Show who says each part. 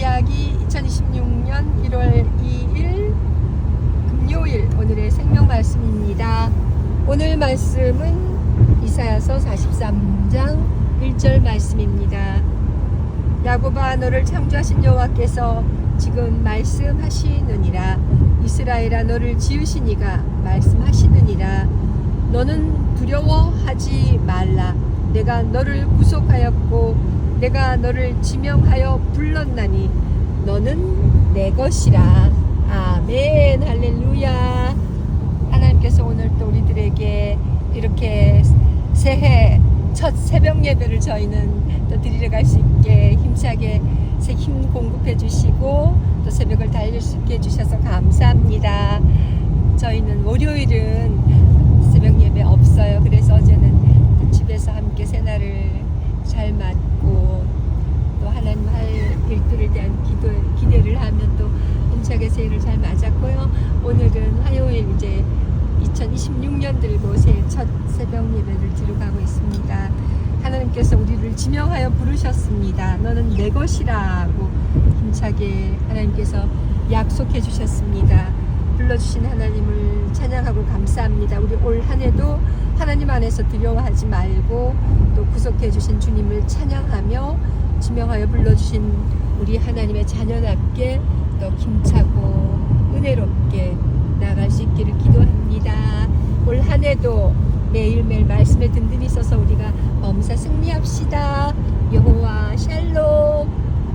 Speaker 1: 이야기 2026년 1월 2일 금요일 오늘의 생명 말씀입니다. 오늘 말씀은 이사야서 43장 1절 말씀입니다. 야곱아 너를 창조하신 여호와께서 지금 말씀하시느니라 이스라엘아 너를 지으신 이가 말씀하시느니라 너는 두려워하지 말라 내가 너를 구속하였고 내가 너를 지명하여 불렀나니 너는 내 것이라. 아멘. 할렐루야. 하나님께서 오늘 또 우리들에게 이렇게 새해 첫 새벽 예배를 저희는 또 드리러 갈 수 있게 힘차게 새힘 공급해 주시고 또 새벽을 달릴 수 있게 해주셔서 감사합니다. 저희는 월요일은 새벽 예배 없어요. 그래서 어제는 집에서 함께 새날을 잘 맞고 또 하나님 할 일들에 대한 기도, 기대를 하며 또 힘차게 새해를 잘 맞았고요. 오늘은 화요일 이제 2026년 들고 새해 첫 새벽 예배를 드려 가고 있습니다. 하나님께서 우리를 지명하여 부르셨습니다. 너는 내 것이라고 힘차게 하나님께서 약속해 주셨습니다. 불러주신 하나님을 찬양하고 감사합니다. 우리 올 한해도 하나님 안에서 두려워하지 말고 또 구속해 주신 주님을 찬양하며 지명하여 불러주신 우리 하나님의 자녀답게 또 힘차고 은혜롭게 나갈 수 있기를 기도합니다. 올 한 해도 매일매일 말씀에 든든히 있어서 우리가 범사 승리합시다. 여호와 샬롬